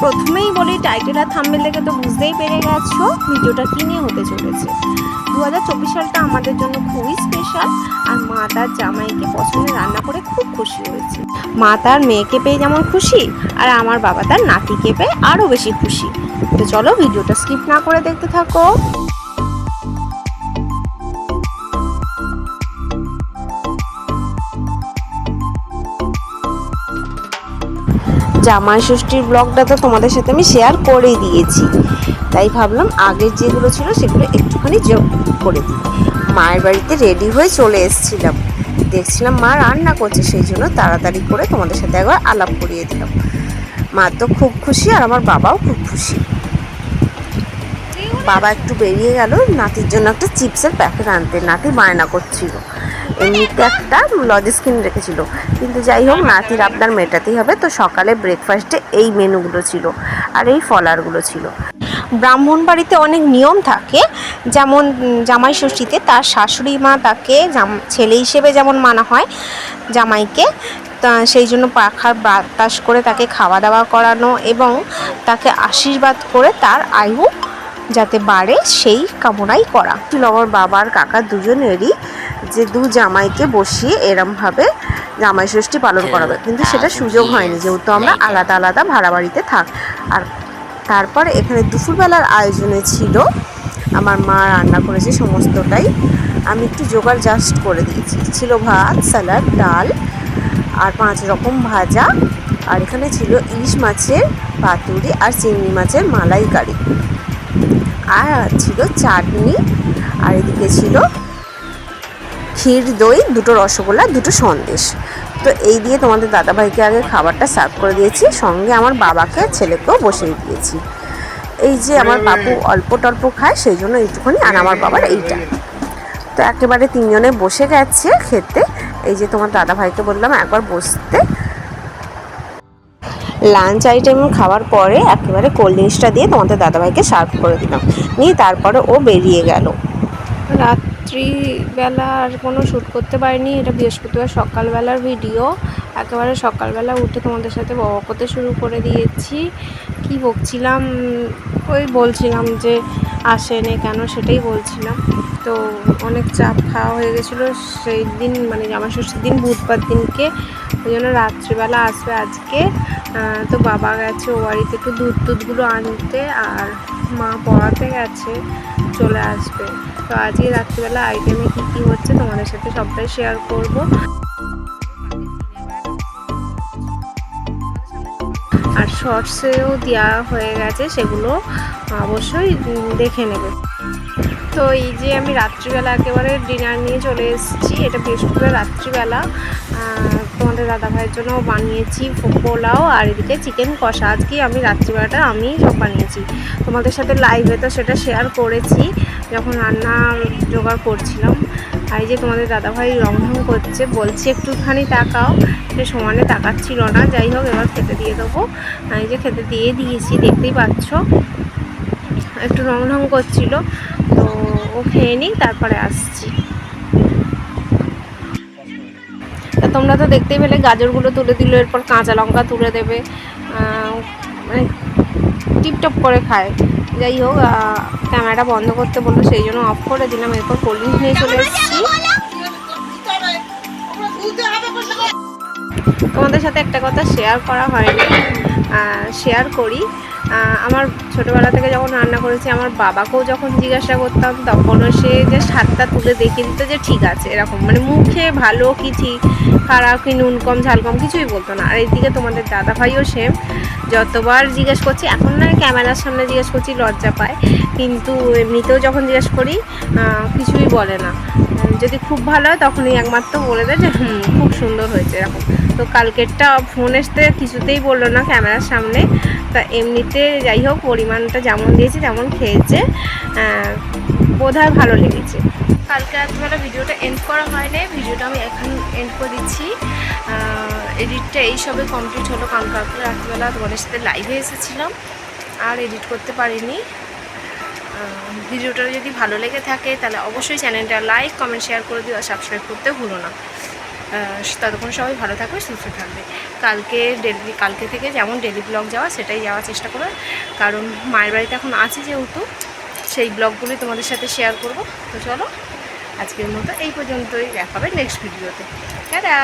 প্রথমেই বলি টাইটেল আর থাম্বেল দেখে তো বুঝতেই পেরে গেছ ভিডিওটা কী নিয়ে হতে চলেছে। দু হাজার চব্বিশ সালটা আমাদের জন্য খুবই স্পেশাল আর মা তার জামাইকে পছন্দের রান্না করে খুব খুশি হয়েছে। মা তার মেয়েকে পেয়ে যেমন খুশি আর আমার বাবা তার নাতিকে পেয়ে আরও বেশি খুশি। তো চলো ভিডিওটা স্কিপ না করে দেখতে থাকো। জামাই ষষ্ঠীর ব্লগটা তো তোমাদের সাথে আমি শেয়ার করে দিয়েছি। তাই ভাবলাম আগের যেগুলো ছিল সেগুলো একটুখানি যোগ করে দিই। মায়ের বাড়িতে রেডি হয়ে চলে এসেছিলাম। দেখছিলাম মা রান্না করছে, সেই জন্য তাড়াতাড়ি করে তোমাদের সাথে একবার আলাপ করিয়ে দিলাম। মা তো খুব খুশি আর আমার বাবাও খুব খুশি। বাবা একটু বেরিয়ে গেল, নাতির জন্য একটা চিপসের প্যাকেট আনতে। নাতি বায়না করছিল। এমনিতে একটা লজেস কিনে রেখেছিল। কিন্তু যাই হোক, নাতির আপনার মেটাতেই হবে। তো সকালে ব্রেকফাস্টে এই মেনুগুলো ছিল আর এই ফলারগুলো ছিল। ব্রাহ্মণ বাড়িতে অনেক নিয়ম থাকে। যেমন জামাই ষষ্ঠীতে তার শাশুড়ি মা তাকে ছেলে হিসেবে যেমন মানা হয় জামাইকে সেই জন্য পাখার বাতাস করে তাকে খাওয়া দাওয়া করানো এবং তাকে আশীর্বাদ করে তার আয়ু যাতে বাড়ে সেই কামনাই করা। ছিল আমার বাবার কাকা দুজনেরই যে দু জামাইকে বসিয়ে এরমভাবে জামাই ষষ্ঠী পালন করাবে। কিন্তু সেটা সুযোগ হয়নি যেহেতু আমরা আলাদা আলাদা ভাড়া বাড়িতে থাক। আর তারপর এখানে দুপুরবেলার আয়োজনে ছিল আমার মা রান্না করেছে সমস্তটাই। আমি একটু জোগাড় জাস্ট করে দিয়েছি। ছিল ভাত স্যালাড ডাল আর পাঁচ রকম ভাজা। আর এখানে ছিল ইলিশ মাছের পাতুরি আর চিংড়ি মাছের মালাইকারি। আর ছিল চাটনি, আর এদিকে ছিল ক্ষীর দই, দুটো রসগোল্লা, দুটো সন্দেশ। তো এই দিয়ে তোমাদের দাদাভাইকে আগে খাবারটা সার্ভ করে দিয়েছি, সঙ্গে আমার বাবাকে, ছেলেকেও বসিয়ে দিয়েছি। এই যে আমার বাবু অল্প টল্প খায়, সেই জন্য এইটুকুনি, আর আমার বাবার এইটা। তো একেবারে তিনজনে বসে গেছে খেতে। এই যে তোমার দাদাভাইকে বললাম একবার বসতে। লাঞ্চ আইটেম খাওয়ার পরে একেবারে কোল্ড ড্রিঙ্কসটা দিয়ে তোমাদের দাদাভাইকে সার্ভ করে দিলাম। নিয়ে তারপরে ও বেরিয়ে গেল। রাত্রিবেলা আর কোনো শ্যুট করতে পারিনি। এটা বৃহস্পতিবার সকালবেলার ভিডিও একেবারে সকালবেলা উঠে তোমাদের সাথে বক করতে শুরু করে দিয়েছি। কি বকছিলাম? ওই বলছিলাম যে আসেনি কেন সেটাই বলছিলাম। তো অনেক চাপ খাওয়া হয়ে গেছিল। সেই দিন মানে জামা ষষ্ঠীর দিন, বুধবার দিনকে। ওই জন্য রাত্রিবেলা আসবে আজকে। তো বাবা গেছে ও বাড়িতে একটু দুধ টুধগুলো আনতে আর মা পড়াতে গেছে, চলে আসবে। তো আজকে রাত্রিবেলা আইটেমে কী কী হচ্ছে তোমাদের সাথে সবটাই শেয়ার করব। আর শর্টসেও দেওয়া হয়ে গেছে, সেগুলো অবশ্যই দেখে নেবে। তো এই যে আমি রাত্রিবেলা একেবারে ডিনার নিয়ে চলে এসেছি, এটা বৃহস্পতিবার রাত্রিবেলা। তোমাদের দাদাভাইয়ের জন্য বানিয়েছি পোলাও আর এদিকে চিকেন কষা। আজকে আমি রাত্রিবেলাটা আমি সব বানিয়েছি। তোমাদের সাথে লাইভে তো সেটা শেয়ার করেছি, যখন রান্না জোগাড় করছিলাম। আর এই যে তোমাদের দাদাভাই রংঢং করছে, বলছে একটুখানি তাকাও, সে সমানে তাকাচ্ছিল না। যাই হোক, এবার খেতে দিয়ে দেবো। এই যে খেতে দিয়ে দিয়েছি, দেখতেই পাচ্ছ। একটু রং ঢং করছিল, তো ও খেয়ে নিই তারপরে আসছি। তোমরা তো দেখতেই পেলে গাজরগুলো তুলে দিল এরপর কাঁচা লঙ্কা তুলে দেবে। মানে টিপটপ করে খায়। যাই হোক ক্যামেরাটা বন্ধ করতে বলল সেই জন্য অফ করে দিলাম। এরপর কোল্ড ড্রিঙ্কস নিয়ে চলে এসেছি। তোমাদের সাথে একটা কথা শেয়ার করা হয়নি। শেয়ার করি। আমার ছোটোবেলা থেকে যখন রান্না করেছি, আমার বাবাকেও যখন জিজ্ঞাসা করতাম তখনও সে যে স্বাদটা তুলে দেখিয়ে দিত যে ঠিক আছে, এরকম। মানে মুখে ভালো কি ঠিক, খারাপ কি, নুন কম, ঝাল কম, কিছুই বলতো না। আর এইদিকে তোমাদের দাদা ভাইও সেম যতবার জিজ্ঞেস করছি, এখন না ক্যামেরার সামনে জিজ্ঞেস করছি, লজ্জা পায়। কিন্তু এমনিতেও যখন জিজ্ঞেস করি কিছুই বলে না। যদি খুব ভালো হয়, তখনই একমাত্র বলে দেয় যে, হুম, খুব সুন্দর হয়েছে, এরকম। তো কালকেরটা ফোন এসতে কিছুতেই বলল না ক্যামেরার সামনে। তা এমনিতে যাই হোক, পরিমাণটা যেমন দিয়েছি তেমন খেয়েছে। বোধ হয় ভালো লেগেছে। কালকে রাত্রিবেলা ভিডিওটা এন্ড করা হয়নি, ভিডিওটা আমি এখন এন্ড করে দিচ্ছি। এডিটটা এই সবে কমপ্লিট হলো। কারণ কালকে রাত্রিবেলা তোমাদের সাথে লাইভে এসেছিলাম, আর এডিট করতে পারিনি। ভিডিওটা যদি ভালো লেগে থাকে, তাহলে অবশ্যই চ্যানেলটা লাইক কমেন্ট শেয়ার করে দিও, আর সাবস্ক্রাইব করতে ভুলো না। ততক্ষণ সবাই ভালো থাকবে, সুস্থ থাকবে। কালকে ডেলি কালকে থেকে যেমন ডেলি ব্লগ যাওয়া, সেটাই যাওয়ার চেষ্টা করবে। কারণ মায়ের বাড়িতে এখন আছি যেহেতু, সেই ব্লগগুলোই তোমাদের সাথে শেয়ার করব। তো চলো, আজকের মতো এই পর্যন্তই, দেখা হবে নেক্সট ভিডিওতে টাটা!